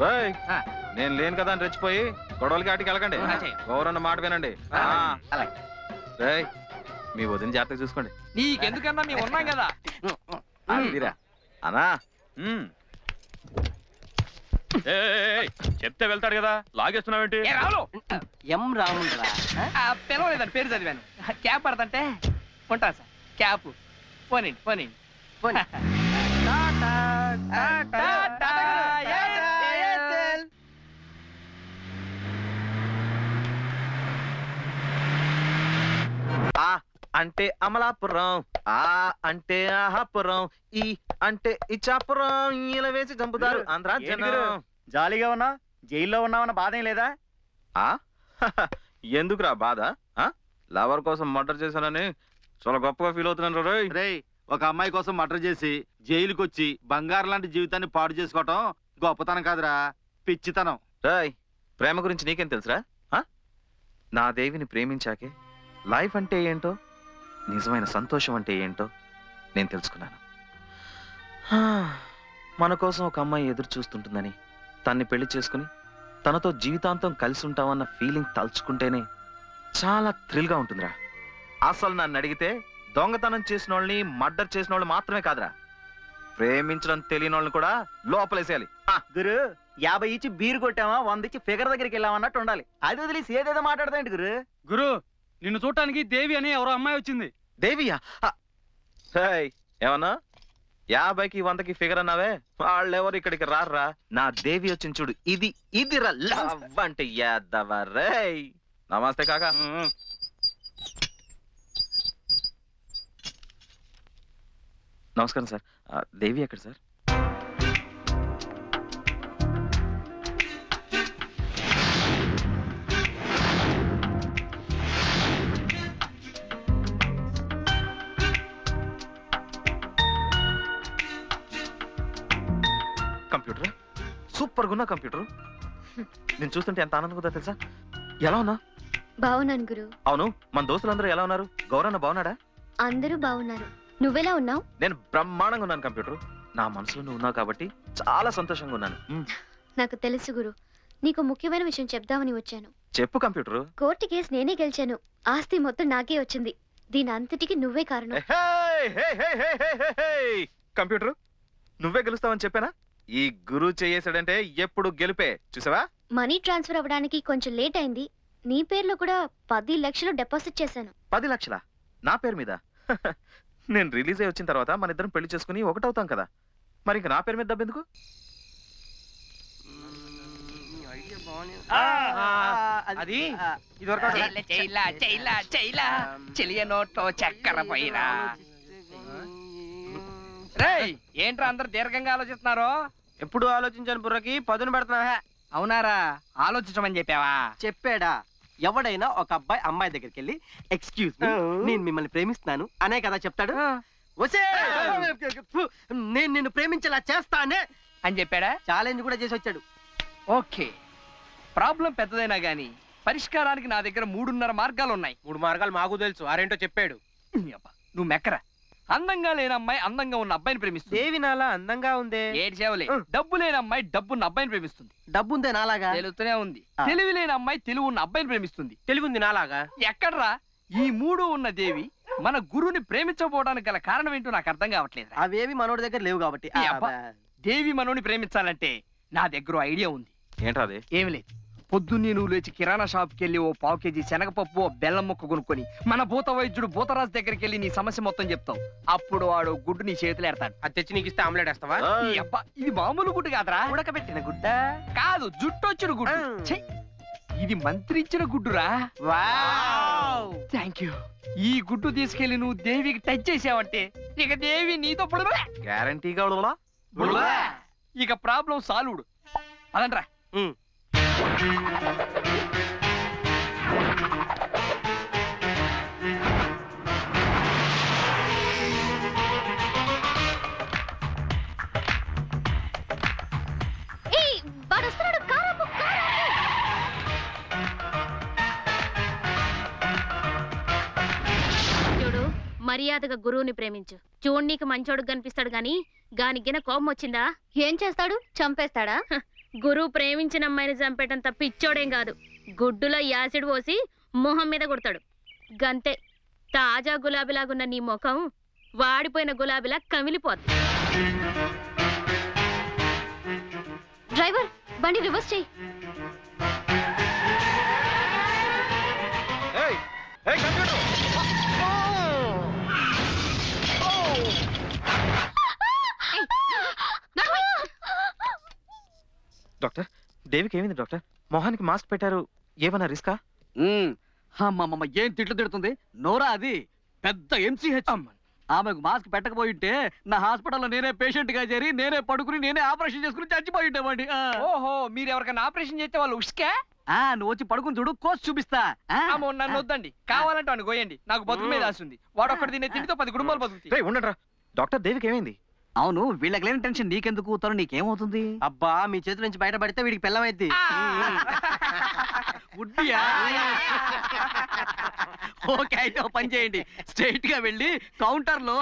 రేయ్, ఆ. నేను లేను కదా అని రెచ్చిపోయి గొడవలకి ఆటికి వెళ్ళకండి. ఆ, చెయ్యి. గౌరన్న మాట వినండి. ఆ, ఆ. అలాగే. రేయ్, మీ వదిన జాగ్రత్తగా చూసుకోండి. నీకెందుకన్నా మేము ఉన్నాం కదా? అదిరా అనా ఉమ్. చెప్తే వెళ్తాడు కదా. లాగేస్తున్నావేంటి? ఏ రావులు! ఎం రాముండ్రా? ఆ, పిలవలేదని పేరు చదివాను. క్యాప్ పడతంటే ఉంటాను సార్. క్యాప్. పోనీ. టాటా, ఎయిర్టెల్. ఆ అంటే అమలాపురం ఆ అంటే ఆహాపురం ఈ అంటే ఇచ్చాపురం ఇలా వేసి చంపుతారు ఆంధ్ర జనం? జాలీగా ఉన్నా జైల్లో ఉన్నావన్న బాధ ఏం లేదా ఆ? ఎందుకురా బాధ ఆ? లవర్ కోసం మర్డర్ చేశానని చాలా గొప్పగా ఫీల్ అవుతున్నాను రోయ్ రేయ్ ఒక అమ్మాయి కోసం మర్డర్ చేసి జైలుకి వచ్చి బంగారు లాంటి జీవితాన్ని పాడు చేసుకోవటం గొప్పతనం కాదురా పిచ్చితనం రాయ్ ప్రేమ గురించి నీకేం తెలుసురా ఆ? నా దేవిని ప్రేమించాకే లైఫ్ అంటే ఏంటో నిజమైన సంతోషం అంటే ఏంటో నేను తెలుసుకున్నాను. హా, మన కోసం ఒక అమ్మాయి ఎదురు చూస్తుంటుందని తన్ని పెళ్ళి చేసుకుని తనతో జీవితాంతం కలిసి ఉంటామన్న ఫీలింగ్ తలుచుకుంటేనే చాలా థ్రిల్గా ఉంటుందిరా. అసలు నన్ను అడిగితే దొంగతనం చేసిన వాళ్ళని మర్డర్ చేసిన వాళ్ళు మాత్రమే కాదురా. ప్రేమించడం తెలియని వాళ్ళని కూడా లోపలేసేయాలి. గురు యాభై ఇచ్చి బీరు కొట్టామా వంద ఇచ్చి ఫిగర్ దగ్గరికి వెళ్ళామన్నట్టు ఉండాలి. అది వదిలేసి ఏదేదో మాట్లాడతాంటి గురు. గురు నిన్ను చూడటానికి దేవి అని ఎవరో అమ్మాయి వచ్చింది. దేవియా? ఏమన్నా? యాభైకి వందకి ఫిగర్ అన్నావే? వాళ్ళెవరు ఇక్కడికి రారా నా దేవి వచ్చింది చూడు ఇది ఇది లవ్ అంటే నమస్తే కాకా. నమస్కారం సార్. దేవి ఎక్కడ సార్? కంప్యూటర్? సూపర్ గున్నా కంప్యూటర్. నేను చూస్తుంటే ఎంత ఆనందంగా ఉందో తెలుసా? ఎలా ఉన్నా? బాగున్నాను గురు. అవును మన దోస్తులందరూ ఎలా ఉన్నారు? గౌరన్న బాగున్నాడా? అందరూ బాగున్నారు. నువ్వెలా ఉన్నావు? నేను బ్రహ్మాండంగా ఉన్నాను కంప్యూటర్. నా మనసులో నువ్వు ఉన్నావు కాబట్టి చాలా సంతోషంగా ఉన్నాను. నాకు తెలుసు గురు. నీకు ముఖ్యమైన విషయం చెప్దామని వచ్చాను. చెప్పు కంప్యూటర్. కోర్టు కేసు నేనే గెలిచాను. ఆస్తి మొత్తం నాకే వచ్చింది. దీని అంతటికి నువ్వే కారణం. కంప్యూటర్ నువ్వే గెలుస్తావని చెప్పానా? ఈ గురువు చేయేసాడంటే ఎప్పుడు గెలుపే. చూసావా? మనీ ట్రాన్స్ఫర్ అవ్వడానికి కొంచెం లేట్ అయింది. నీ పేరులో కూడా పది లక్షలు డిపాజిట్ చేశాను. పది లక్షల? నా పేరు మీద? నేను రిలీజ్ అయ్యి వచ్చిన తర్వాత మన ఇద్దరం పెళ్ళి చేసుకుని ఒకటవుతాం కదా. మరి ఇంక నా పేరు మీద డబ్బెందుకు అది ఆ, ఇదివరకు చైలా చైలా చైలా చైలా చెలియ నోట్లో చక్కెర పోయిరా రేయ్ ఏంట్రా అందరు దీర్ఘంగా ఆలోచిస్తున్నారు? ఎప్పుడు ఆలోచించని బుర్రకి? పదును పెడుతున్నావా. అవునారా? ఆలోచించమని చెప్పావా? చెప్పాడా. ఎవడైనా ఒక అబ్బాయి అమ్మాయి దగ్గరికి వెళ్ళి ఎక్స్క్యూజ్ మీ నేను మిమ్మల్ని ప్రేమిస్తున్నాను. అనే కదా చెప్తాడు. నేను నిన్ను ప్రేమించేలా చేస్తానే! అని చెప్పాడా? ఛాలెంజ్ కూడా చేసి వచ్చాడు. ఓకే. ప్రాబ్లం పెద్దదైనా గానీ పరిష్కారానికి నా దగ్గర మూడున్నర మార్గాలు ఉన్నాయి మూడు మార్గాలు మాకు తెలుసు. ఆరేంటో చెప్పాడు. అబ్బా, నువ్వు మెక్కరా? అందంగా లేని అమ్మాయి అందంగా ఉన్న అబ్బాయిని ప్రేమిస్తుంది. దేవి నాలా అందంగా ఉందే. ఏడు సేవలే ఉం. డబ్బు లేని అమ్మాయి డబ్బున్న అబ్బాయిని ప్రేమిస్తుంది. డబ్బుందే నాలాగా? తెలుస్తూనే ఉంది. ఆ. తెలివి లేని అమ్మాయి తెలివి ఉన్న అబ్బాయిని ప్రేమిస్తుంది. తెలివింది నాలాగా? ఎక్కడ్రా? ఈ మూడు ఉన్న దేవి మన గురువుని ప్రేమించకపోవడానికి గల కారణం ఏంటో నాకు అర్థం కావట్లేదు అవేవి మనోడి దగ్గర లేవు కాబట్టి. ఈ అబ్బా. దేవి మనోని ప్రేమించాలంటే నా దగ్గర ఐడియా ఉంది. ఏంట్రా అది? ఏమి లేదు. పొద్దున్నే నువ్వు లేచి కిరాణా షాప్కి వెళ్ళి ఓ పావు కేజీ శనగపప్పు ఓ బెల్లం ముక్క కొనుక్కొని మన భూత వైద్యుడు భూతరాజు దగ్గరికి వెళ్ళి నీ సమస్య మొత్తం చెప్తావు. అప్పుడు వాడు గుడ్డు నీ చేతులు ఎడతాడు అది తెచ్చి నీకు ఇస్తే ఆమ్లెట్ వేస్తావా? ఈ అబ్బా ఇది మామూలు గుడ్డు కాదురా. ఉడకబెట్టిన గుడ్డ? కాదు జుట్టొచ్చిన గుడ్డు. ఆ. ఛీ, ఇది మంత్రి ఇచ్చిన గుడ్డురా. వావ్! థ్యాంక్ యూ ఈ గుడ్డు తీసుకెళ్ళి నువ్వు దేవికి టచ్ చేసావంటే ఇక దేవి నీతో పడులే గ్యారంటీగా? ఇక ప్రాబ్లం సాల్వ్డ్ అదంట్రా ఉమ్. మర్యాదగా గురువుని ప్రేమించు. చూడ్నీకి మంచోడు కనిపిస్తాడు గాని గానిగిన కోపం వచ్చిందా? ఏం చేస్తాడు? చంపేస్తాడా? గురువు ప్రేమించిన అమ్మాయిని చంపేటంత పిచ్చోడేం కాదు. గుడ్డులో యాసిడ్ పోసి మొహం మీద కొడతాడు. గంతే. తాజా గులాబీలాగున్న నీ ముఖం వాడిపోయిన గులాబీలా కమిలిపోద్ది. డ్రైవర్ బండి రివర్స్ చేయి. డాక్టర్ దేవికి ఏమైంది డాక్టర్? మొహానికి మాస్క్ పెట్టారు ఏమన్నా రిస్కా? ఉమ్, అమ్మమ్మమ్మ ఏం తిట్లు తిడుతుంది? నోరా అది? పెద్ద ఎంసీహెచ్ ఆమెకు మాస్క్ పెట్టకపోయి ఉంటే నా హాస్పిటల్లో నేనే పేషెంట్గా చేరి నేనే పడుకుని నేనే ఆపరేషన్ చేసుకుని చచ్చిపోయి ఉంటేవాడి ఓహో మీరు ఎవరికైనా ఆపరేషన్ చేస్తే వాళ్ళు ఉష్కే? ఆ నువ్వు వచ్చి పడుకుని చూడు కోసి చూపిస్తా. నన్ను వద్దండి. కావాలంటే వాడిని కోయండి నాకు బతుకు మీద ఆశ ఉంది. వాడు ఒక్కటి తినే తిండితో పది కుటుంబాలు బతుకుతాయి. రేయ్ ఉండండిరా. డాక్టర్ దేవికి ఏమైంది? అవును వీళ్ళకి లేని టెన్షన్ నీకెందుకు? తను నీకేమవుతుంది? అబ్బా మీ చేతి నుంచి బయటపడితే వీడికి పిల్లమైద్ది ఓకే అయితే ఓ పని చేయండి. స్ట్రైట్గా వెళ్ళి కౌంటర్లో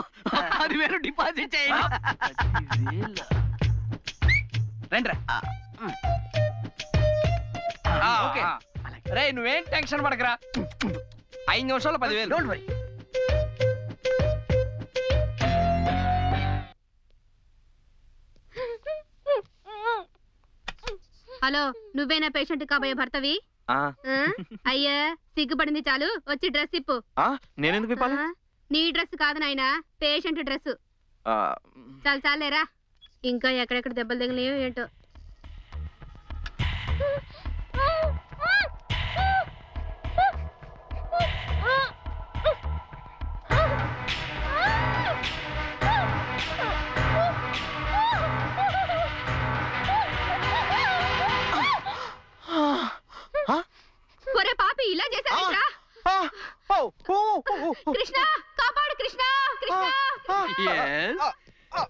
పదివేలు డిపాజిట్ చేయండి. రండి ఓకే. రే నువ్వేం టెన్షన్ పడకరా? ఐదు నిమిషాలు పదివేలు. డోంట్ వరీ హలో నువ్వేనా పేషెంట్ కాబోయే భర్తవి? అయ్యా సిగ్గుపడింది చాలు. వచ్చి డ్రెస్ ఇప్పు. నేనెందుకు? నీ డ్రెస్ కాదు నాయనా పేషెంట్ డ్రెస్. చాలు చాలేరా ఇంకా ఎక్కడెక్కడ దెబ్బలు తగిలినాయో ఏంటో.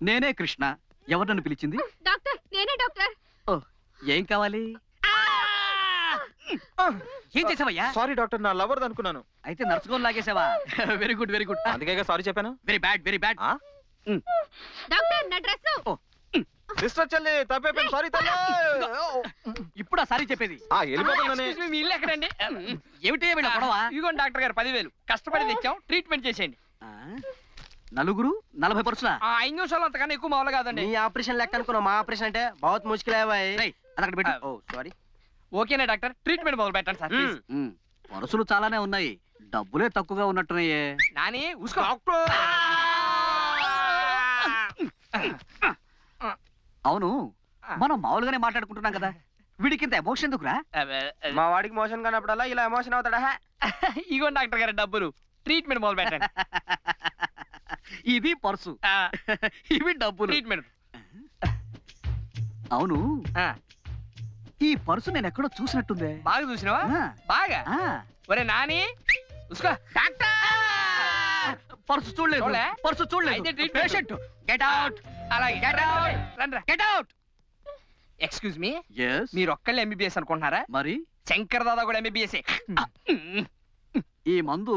నేనే కృష్ణ. ఎవరు నన్ను పిలిచింది డాక్టర్ నేనే డాక్టర్. ఏం కావాలి? ఏం చేసావయ్యా? సారీ డాక్టర్ నా లవర్ అనుకున్నాను. అయితే నడుచుకొని లాగేసావా? Very good very good. అందుకే సారీ చెప్పాను. Very bad very bad. ఆ? డాక్టర్ నా డ్రెస్ సిస్టర్ చెల్లి తప్పైపోయింది. సారీ తల్లి. ఇప్పుడు సారీ చెప్పేది. ఆ వెళ్ళిపోతుందనే మీ ఇల్లు ఎక్కడండి? ఏమిటి వీళ్ళ గొడవ? ఇదిగోండి డాక్టర్ గారు పదివేలు. కష్టపడి తెచ్చాం. ట్రీట్మెంట్ చేసేయండి. ఆ? నలుగురు నలభై పరుసులా ఆ ఐదు నిమిషాలు అంతకన్నా ఎక్కువ మామూలు కాదండి. నీ ఆపరేషన్ లెక్క అనుకున్నావు మా ఆపరేషన్ అంటే బహుత్ ముష్కిల్ భాయ్ రేయ్, అది అక్కడ పెట్టు. ఓ సారీ ఓకేనా డాక్టర్ ట్రీట్మెంట్ మొదలు పెట్టండి సార్ ప్లీజ్. ఉమ్, పరుసులు చాలానే ఉన్నాయి. డబ్బులే తక్కువగా ఉన్నట్టున్నాయే. నాని ఉసుకో అవును మనం మామూలుగానే మాట్లాడుకుంటున్నాం కదా. వీడికి ఇంత ఎమోషన్ ఎందుకురా? మా వాడికి మోషన్ కానప్పుడల్లా ఇలా ఎమోషన్ అవుతాడా? హే? ఇగోండి డాక్టర్ గారు డబ్బులు. ట్రీట్మెంట్ మొదలు పెట్టండి. ఇది పర్సు. ఇవి డబ్బులు. ట్రీట్మెంట్ అవును. ఈ పర్సు నేను ఎక్కడో చూసినట్టుందే. బాగా చూసినావా? బాగా. ఒరే నాని. ఉసుకో. డాక్టర్! పర్సు చూడలేదు. చూడలే? పర్సు చూడలేదు. పేషెంట్ గెట్ అవుట్ అలాగే. గెట్ అవుట్ రండి గెట్ అవుట్ ఎక్స్క్యూజ్ మీ మీరు ఒక్కళ్ళే ఎంబీబీఎస్ అనుకుంటున్నారా? మరి? శంకర్ దాదా కూడా ఎంబీబీఎస్ ఈ మందు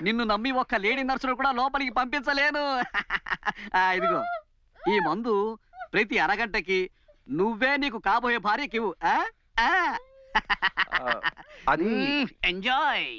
నిన్ను నమ్మి ఒక్క లేడీ నర్సును కూడా లోపలికి పంపించలేను. ఇదిగో. ఈ మందు ప్రతి అరగంటకి నువ్వే నీకు కాబోయే భార్యకి? అది ఎంజాయ్.